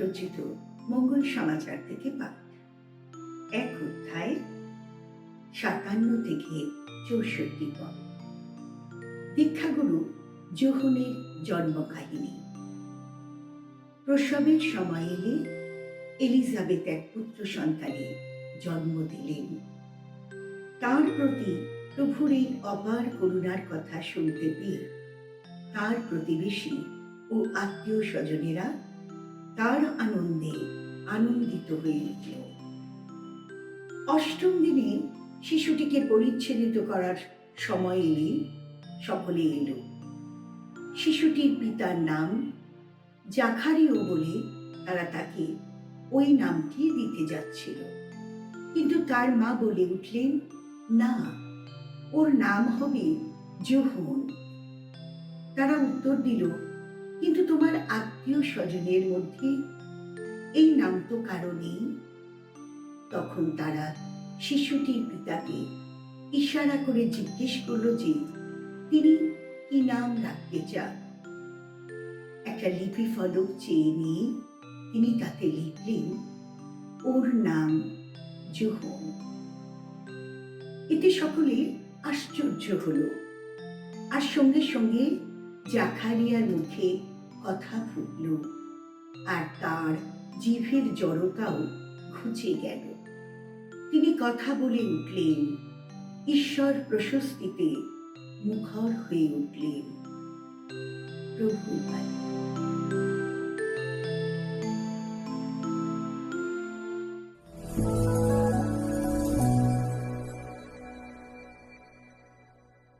রচিত মঙ্গল সমাচার থেকে পাঠ এক অধ্যায় সাতান্ন থেকে চৌষট্টি পদ। দীক্ষাগুরু যোহনের জন্ম কাহিনী প্রসবের সময় এলে এলিজাবেথ এক পুত্র সন্তানে জন্ম দিলেন। তার প্রতি প্রভুর এই অপার করুণার কথা শুনতে পেয়ে তার প্রতিবেশী ও আত্মীয় স্বজনেরা তার আনন্দে আনন্দিত হয়ে উঠল। অষ্টম দিনে শিশুটিকে পরিচ্ছেদিত করার সময় এলে সকলে এলো। শিশুটির পিতার নাম জাখারিও বলে তারা তাকে ওই নামটি দিতে যাচ্ছিল। কিন্তু তার মা বলে উঠলেন, না, ওর নাম হবে জোহন। তারা উত্তর দিল কিন্তু তোমার আত্মীয় স্বজনের মধ্যে এই নাম তো কারও নেই। তখন তারা শিশুটির পিতাকে ইশারা করে জিজ্ঞেস করল যে, তিনি কি নাম রাখতে চান? একটা লিপি ফলক চেয়ে নিয়ে তিনি তাতে লিখলেন, ওর নাম জোহন। এতে সকলে আশ্চর্য হলো। আর সঙ্গে সঙ্গে জাখারিয়ার মুখে কথা ফুটল আর তার জিভের জড়তাও ঘুচে গেল। তিনি কথা বলে উঠলেন, ঈশ্বর প্রশস্তিতে মুখর হয়ে উঠলেন। প্রভু